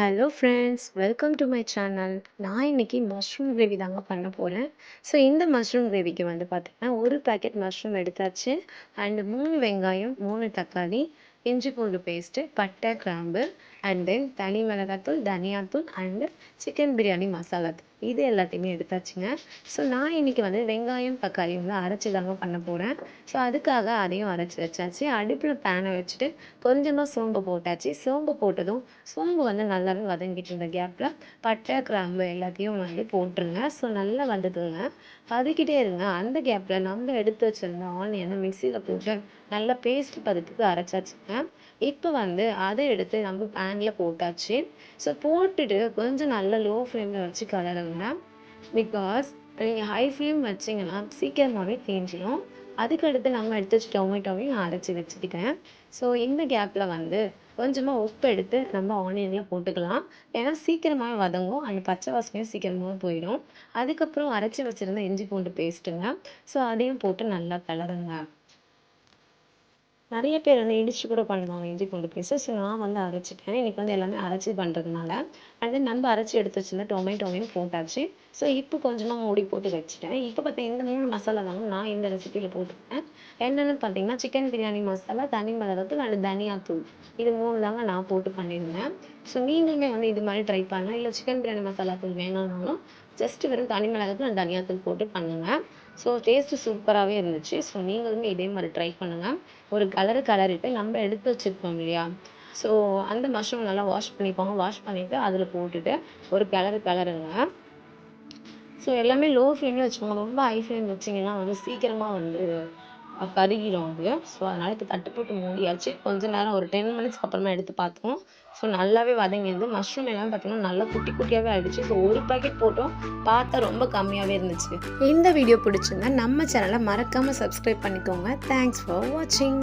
Hello friends welcome to my channel நான் இன்றைக்கி mushroom gravy தாங்க பண்ண போகிறேன் ஸோ இந்த மஷ்ரூம் கிரேவிக்கு வந்து பார்த்தீங்கன்னா ஒரு பேக்கெட் மஷ்ரூம் எடுத்தாச்சு. அண்டு மூணு வெங்காயம் மூணு தக்காளி இஞ்சி பூண்டு பேஸ்ட்டு பட்டை கிராம்பு அண்ட் தென் தனி மிளகாத்தூள் தனியாத்தூள் அண்டு சிக்கன் பிரியாணி மசாலா தூள் இது எல்லாத்தையுமே எடுத்தாச்சுங்க. ஸோ நான் இன்னைக்கு வந்து வெங்காயம் தக்காளி வந்து அரைச்சி தாங்க பண்ண போகிறேன் ஸோ அதுக்காக அதையும் அரைச்சி வச்சாச்சு. அடுப்பில் பேனை வச்சுட்டு கொஞ்சமாக சோம்பு போட்டாச்சு. சோம்பு போட்டதும் சோம்பு வந்து நல்லாவே வதங்கிட்டு இருந்த கேப்பில் பட்டை கிராம்பு எல்லாத்தையும் வந்து போட்டுருங்க. ஸோ நல்லா வதக்குங்க. வதக்கிட்டே இருங்க. அந்த கேப்பில் நம்ம எடுத்து வச்சிருந்த ஆனியனை மிக்சியில் போட்டு நல்லா பேஸ்ட் பதத்துக்கு அரைச்சாச்சுங்க. இப்போ வந்து அதை எடுத்து நம்ம பேனில் போட்டாச்சு. ஸோ போட்டுட்டு கொஞ்சம் நல்லா லோ ஃப்ளேமில் வச்சு கலருங்க. பிகாஸ் நீங்கள் ஹை ஃப்ளேம் வச்சிங்கன்னா சீக்கிரமாகவே தீஞ்சிடும் அதுக்கடுத்து நம்ம எடுத்து வச்ச டொமேட்டோவையும் நான் அரைச்சி வச்சுக்கிட்டேன். ஸோ இந்த கேப்பில் வந்து கொஞ்சமாக உப்பு எடுத்து நம்ம ஆனியனில் போட்டுக்கலாம். ஏன்னா சீக்கிரமாகவே வதங்கும். அந்த பச்சை வாசனையும் சீக்கிரமாக போயிடும். அதுக்கப்புறம் அரைச்சி வச்சுருந்த இஞ்சி பூண்டு பேஸ்ட்டுங்க ஸோ அதையும் போட்டு நல்லா கலருங்க. நிறைய பேர் வந்து இடிச்சு கூட பண்ணுவாங்க இஞ்சி பூண்டு பேஸ்ட்டு ஸோ நான் வந்து அரைச்சிட்டேன் இன்னைக்கு வந்து எல்லாமே அரைச்சி பண்ணுறதுனால அண்ட் தென் நம்ம அரைச்சி எடுத்து வச்சுருந்த டொமேட்டோவையும் போட்டாச்சு. ஸோ இப்போ கொஞ்சமாக மூடி போட்டு வச்சுட்டேன். இப்போ பார்த்தீங்கன்னா இந்த மூணு மசாலா தாங்க நான் இந்த ரெசிபியில் போட்டிருக்கேன். என்னென்னு பார்த்தீங்கன்னா சிக்கன் பிரியாணி மசாலா தனி மிளகாத்தூள் அண்ட் தனியாத்தூள். இது மூணு தாங்க நான் போட்டு பண்ணியிருந்தேன். ஸோ நீங்களுமே வந்து இது மாதிரி ட்ரை பண்ணலாம். இல்லை சிக்கன் பிரியாணி மசாலா தூள் வேணும்னாலும் ஜஸ்ட் வெறும் தனி மிளகாய்த்தூள் அண்ட் தனியாத்தூள் போட்டு பண்ணுங்கள் ஸோ டேஸ்ட்டு சூப்பராகவே இருந்துச்சு. ஸோ நீங்களுமே இதே மாதிரி ட்ரை பண்ணுங்கள் ஒரு கலரு கலரிட்டு நம்ம எடுத்து வச்சுருப்போம் இல்லையா? ஸோ அந்த மஷ்ரூம் நல்லா வாஷ் பண்ணிப்போங்க வாஷ் பண்ணிவிட்டு அதில் போட்டுட்டு ஒரு கிளறு கிளறுங்க ஸோ எல்லாமே லோ ஃப்ளேம்லேயே வச்சுக்கோங்க. ரொம்ப ஹை ஃப்ளேம் வச்சிங்கன்னா வந்து சீக்கிரமாக வந்து கருகிடும் அது ஸோ அதனால் இப்போ தட்டு போட்டு மூடியாச்சு. கொஞ்ச நேரம் ஒரு டென் மினிட்ஸ்க்கு அப்புறமா எடுத்து பார்த்தோம். ஸோ நல்லாவே வதங்கியிருந்து மஷ்ரூம் எல்லாமே பார்த்தீங்கன்னா நல்லா குட்டி குட்டியாகவே ஆகிடுச்சு ஸோ ஒரு பேக்கெட் போட்டோம். பார்த்தா ரொம்ப கம்மியாகவே இருந்துச்சு. இந்த வீடியோ பிடிச்சிருந்தா நம்ம சேனலை மறக்காமல் சப்ஸ்கிரைப் பண்ணிக்கோங்க. தேங்க்ஸ் ஃபார் வாட்சிங்